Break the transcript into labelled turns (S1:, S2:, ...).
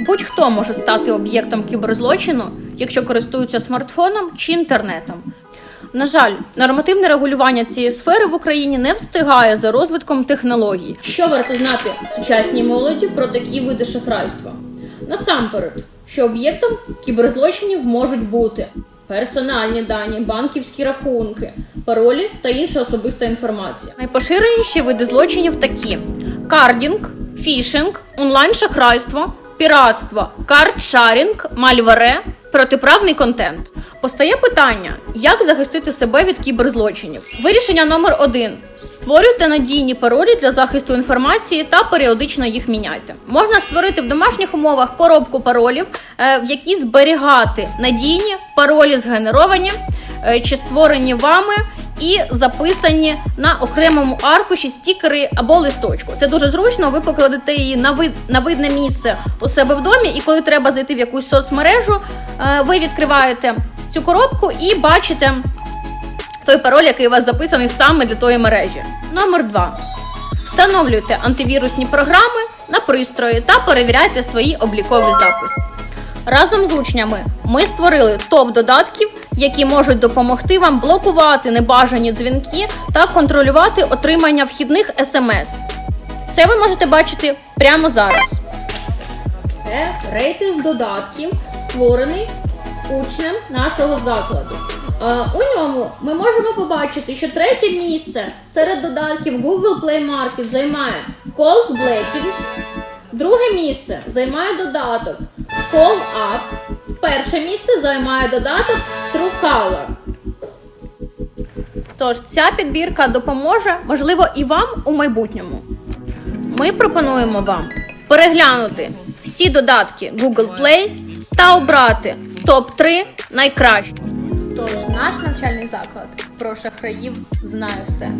S1: Будь-хто може стати об'єктом кіберзлочину, якщо користується смартфоном чи інтернетом. На жаль, нормативне регулювання цієї сфери в Україні не встигає за розвитком технологій. Що варто знати сучасній молоді про такі види шахрайства? Насамперед, що об'єктом кіберзлочинів можуть бути персональні дані, банківські рахунки, паролі та інша особиста інформація. Найпоширеніші види злочинів такі: кардінг, фішинг, онлайн-шахрайство, піратство, картшарінг, мальваре, протиправний контент. Постає питання, як захистити себе від кіберзлочинів. Вирішення номер один: створюйте надійні паролі для захисту інформації та періодично їх міняйте. Можна створити в домашніх умовах коробку паролів, е, в якій зберігати надійні паролі згенеровані е, чи створені вами і записані на окремому аркуші стікери або листочку. Це дуже зручно. Ви покладете її на вид на видне місце у себе в домі, і коли треба зайти в якусь соцмережу, е, ви відкриваєте цю коробку і бачите той пароль, який у вас записаний саме для тої мережі. Номер 2. Встановлюйте антивірусні програми на пристрої та перевіряйте свої облікові записи. Разом з учнями ми створили топ додатків, які можуть допомогти вам блокувати небажані дзвінки та контролювати отримання вхідних смс. Це ви можете бачити прямо зараз. Рейтинг додатків, створений учнем нашого закладу. У ньому ми можемо побачити, що третє місце серед додатків Google Play Market займає Calls Blacking, Друге місце займає додаток Call Up. Перше місце займає додаток Truecaller. Тож ця підбірка допоможе, можливо, і вам у майбутньому. Ми пропонуємо вам переглянути всі додатки Google Play та обрати топ-3 найкращих. Тож наш навчальний заклад про шахраїв знає все.